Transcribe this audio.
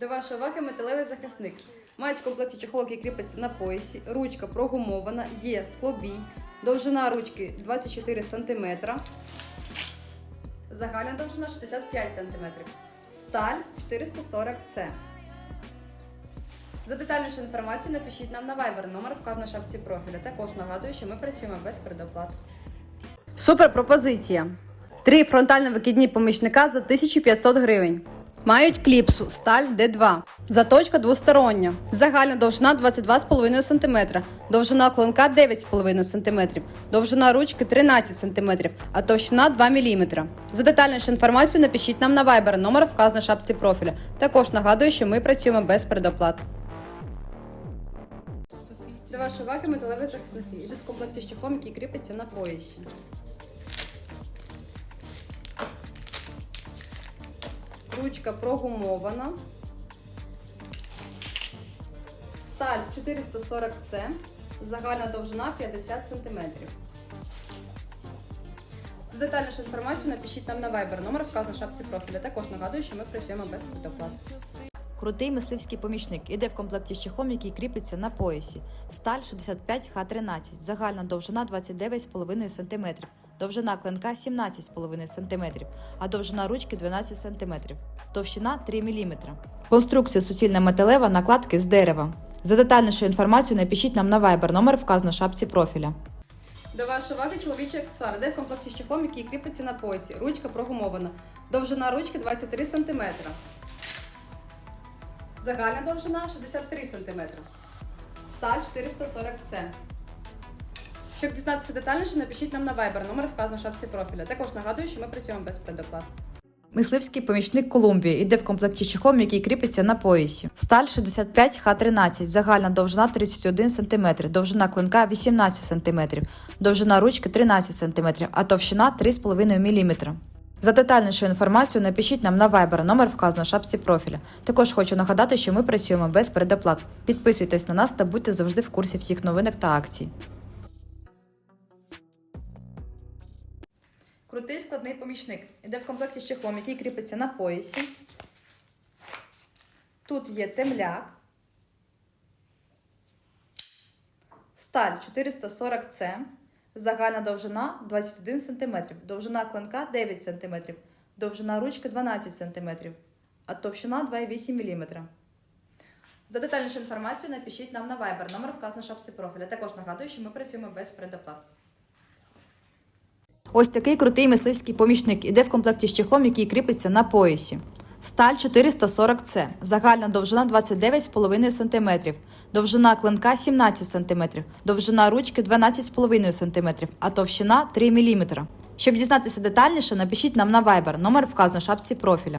До вашої уваги металевий захисник. Мають комплекті чохол, який кріпиться на поясі, ручка прогумована, є склобій, довжина ручки 24 см, загальна довжина 65 см, сталь 440С. За детальнішу інформацію напишіть нам на Viber, номер вказано в шапці профіля. Також нагадую, що ми працюємо без предоплат. Супер пропозиція! Три фронтально-викидні помічника за 1500 гривень. Мають кліпсу сталь Д2. Заточка двостороння. Загальна довжина 22,5 см. Довжина клинка 9,5 см. Довжина ручки 13 см, а товщина 2 мм. За детальнішу інформацію напишіть нам на Viber, номер вказано в шапці профіля. Також нагадую, що ми працюємо без предоплат. До вашої уваги металеві захисники. Йдуть в комплекті з чехлом, який кріпиться на поясі. Ручка прогумована. Сталь 440С. Загальна довжина 50 см. За детальнішу інформацію напишіть нам на Viber. Номер вказано в шапці профіля. Також нагадую, що ми працюємо без предоплат. Крутий мисливський помічник іде в комплекті з чехлом, який кріпиться на поясі. Сталь 65Х13, загальна довжина 29,5 см, довжина клинка 17,5 см, а довжина ручки 12 см, товщина 3 мм. Конструкція суцільна металева, накладки з дерева. За детальнішу інформацію напишіть нам на Viber, номер вказано в шапці профіля. До вашої уваги чоловічий аксесуар, де в комплекті з чехлом, який кріпиться на поясі. Ручка прогумована. Довжина ручки 23 см. Загальна довжина 63 см. Сталь 440С. Щоб дізнатися детальніше, напишіть нам на Viber, номер вказано в шапці профіля. Також нагадую, що ми працюємо без предоплат. Мисливський помічник Колумбія іде в комплекті з чехлом, який кріпиться на поясі. Сталь 65Х13, загальна довжина 31 см, довжина клинка 18 см, довжина ручки 13 см, а товщина 3,5 мм. За детальнішу інформацію напишіть нам на Viber, номер вказано в шапці профіля. Також хочу нагадати, що ми працюємо без передоплат. Підписуйтесь на нас та будьте завжди в курсі всіх новинок та акцій. Крутий складний помічник. Іде в комплекті з чехлом, який кріпиться на поясі. Тут є темляк. Сталь 440С. Загальна довжина 21 см. Довжина клинка 9 см. Довжина ручки 12 см. А товщина 2,8 мм. За детальнішу інформацію напишіть нам на Viber. Номер вказано в шапці профіля. Також нагадую, що ми працюємо без предоплат. Ось такий крутий мисливський помічник іде в комплекті з чехлом, який кріпиться на поясі. Сталь 440C, загальна довжина 29,5 см, довжина клинка 17 см, довжина ручки 12,5 см, а товщина 3 мм. Щоб дізнатися детальніше, напишіть нам на Viber, номер вказано в шапці профіля.